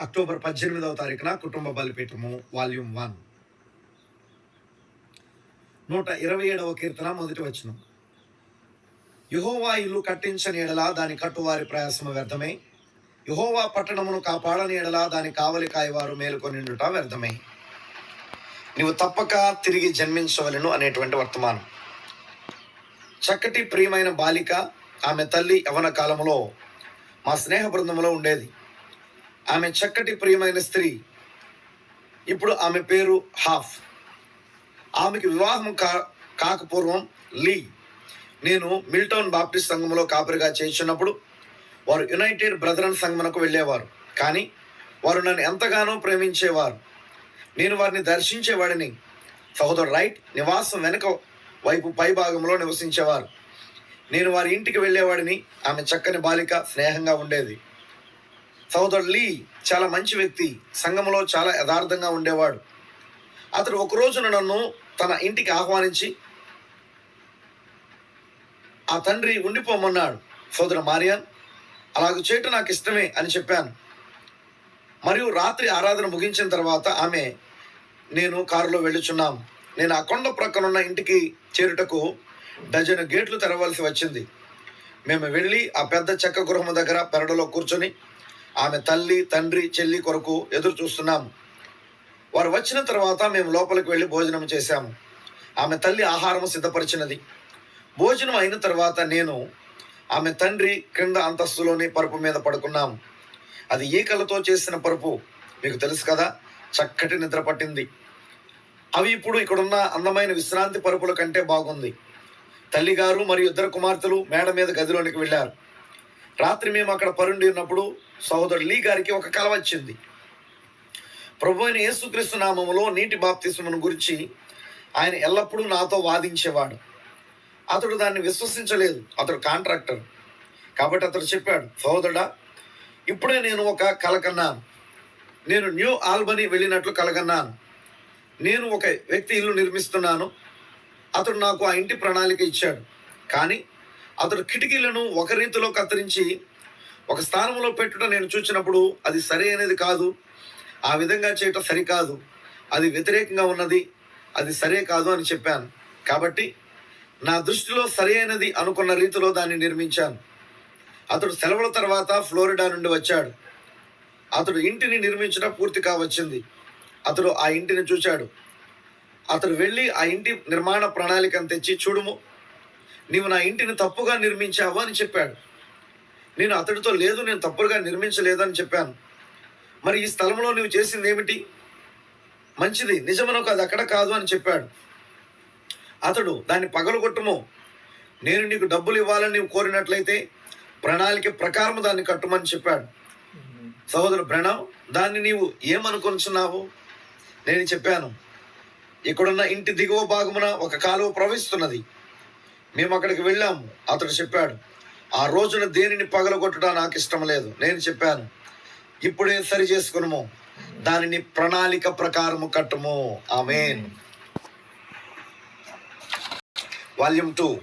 October పద్దెనిమిదవ తారీఖున కుటుంబ బలిపీఠము వాల్యూమ్ వన్. నూట ఇరవై ఏడవ కీర్తన మొదటి వచనం. యుహోవా ఇల్లు కట్టించని ఎడలా దాని కట్టువారి ప్రయాసము వ్యర్థమే. యుహోవా పట్టణమును కాపాడని ఎడలా దాని కావలి కాయవారు మేలుకొనిండుట వ్యర్థమే. నీవు తప్పక తిరిగి జన్మించవలను అనేటువంటి వర్తమానం. చక్కటి ప్రియమైన బాలిక ఆమె తల్లి యవన కాలంలో మా స్నేహ బృందంలో ఉండేది. ఆమె చక్కటి ప్రియమైన స్త్రీ. ఇప్పుడు ఆమె పేరు హాఫ్. ఆమెకి వివాహం కా కాకపూర్వం లీ. నేను మిల్టౌన్ బాప్టిస్ట్ సంఘంలో కాపరిగా చేస్తున్నప్పుడు వారు యునైటెడ్ బ్రదరన్ సంఘమునకు వెళ్ళేవారు. కానీ వారు నన్ను ఎంతగానో ప్రేమించేవారు. నేను వారిని దర్శించేవాడిని. సహోదరు రైట్ నివాసం వెనుక వైపు పై భాగంలో నివసించేవారు. నేను వారి ఇంటికి వెళ్ళేవాడిని. ఆమె చక్కని బాలిక స్నేహంగా ఉండేది. సహోదరుడు లీ చాలా మంచి వ్యక్తి సంఘంలో చాలా యథార్థంగా ఉండేవాడు. అతడు ఒక రోజున నన్ను తన ఇంటికి ఆహ్వానించి ఆ తండ్రి ఉండిపోమన్నాడు సోదర మారియాన్ అలాగ చేయటం నాకు ఇష్టమే అని చెప్పాను. మరియు రాత్రి ఆరాధన ముగించిన తర్వాత ఆమె నేను కారులో వెళ్ళుచున్నాం. నేను ఆ కొండ ప్రక్కనున్న ఇంటికి చేరుటకు డజను గేట్లు తెరవలసి వచ్చింది. మేము వెళ్ళి ఆ పెద్ద చెక్క గృహం దగ్గర పెరడలో కూర్చొని ఆమె తల్లి తండ్రి చెల్లి కొరకు ఎదురు చూస్తున్నాం. వారు వచ్చిన తర్వాత మేము లోపలికి వెళ్ళి భోజనం చేశాము ఆమె తల్లి ఆహారం సిద్ధపరిచినది. భోజనం అయిన తర్వాత నేను ఆమె తండ్రి క్రింద అంతస్తులోని పరుపు మీద పడుకున్నాం. అది ఈకలతో చేసిన పరుపు. మీకు తెలుసు కదా చక్కటి నిద్ర పట్టింది. అవి ఇప్పుడు ఇక్కడున్న అందమైన విశ్రాంతి పరుపుల కంటే బాగుంది. తల్లిగారు మరియు ఇద్దరు కుమార్తెలు మేడ మీద గదిలోనికి వెళ్ళారు. రాత్రి మేము అక్కడ పరుండి ఉన్నప్పుడు సహోదరు లీ గారికి ఒక కల వచ్చింది. ప్రభు అయిన యేసుక్రీస్తు నామములో నీటి బాప్తిస్మను గురించి ఆయన ఎల్లప్పుడూ నాతో వాదించేవాడు. అతడు దాన్ని విశ్వసించలేదు. అతడు కాంట్రాక్టర్. కాబట్టి అతడు చెప్పాడు సహోదరుడా ఇప్పుడే నేను ఒక కల కన్నాను. నేను న్యూ ఆల్బనీ వెళ్ళినట్లు కలగన్నాను నేను ఒక వ్యక్తి ఇల్లు నిర్మిస్తున్నాను. అతడు నాకు ఆ ఇంటి ప్రణాళిక ఇచ్చాడు. కానీ అతడు కిటికీలను ఒక రీతిలో కత్తిరించి ఒక స్థానంలో పెట్టుట నేను చూసినప్పుడు అది సరి అనేది కాదు. ఆ విధంగా చేయటం సరికాదు. అది వ్యతిరేకంగా ఉన్నది. అది సరే కాదు అని చెప్పాను. కాబట్టి నా దృష్టిలో సరి అయినది అనుకున్న రీతిలో దాన్ని నిర్మించాను. అతడు సెలవుల తర్వాత ఫ్లోరిడా నుండి వచ్చాడు. అతడు ఇంటిని నిర్మించడం పూర్తి కావచ్చింది అతడు ఆ ఇంటిని చూశాడు అతడు వెళ్ళి ఆ ఇంటి నిర్మాణ ప్రణాళికను తెచ్చి చూడుము. నీవు నా ఇంటిని తప్పుగా నిర్మించావు అని చెప్పాడు. నేను అతడితో లేదు నేను తప్పుగా నిర్మించలేదని చెప్పాను. మరి ఈ స్థలంలో నువ్వు చేసింది ఏమిటి? మంచిది నిజమనకు అది అక్కడ కాదు అని చెప్పాడు. అతడు దాన్ని పగలగొట్టము. నేను నీకు డబ్బులు ఇవ్వాలని నీవు కోరినట్లయితే ప్రణాళిక ప్రకారం దాన్ని కట్టుమని చెప్పాడు. సహోదరు ప్రణవ్ దాన్ని నీవు ఏమనుకుంటున్నావు నేను చెప్పాను. ఇక్కడున్న ఇంటి దిగువ భాగమున ఒక కాలువ ప్రవహిస్తున్నది. మేము అక్కడికి వెళ్ళాము అతడు చెప్పాడు ఆ రోజున దేనిని పగలగొట్టడం నాకు ఇష్టం లేదు. నేను చెప్పాను ఇప్పుడే సరి చేసుకునము. దానిని ప్రణాళిక ప్రకారము కట్టము. ఆమెన్. Volume two.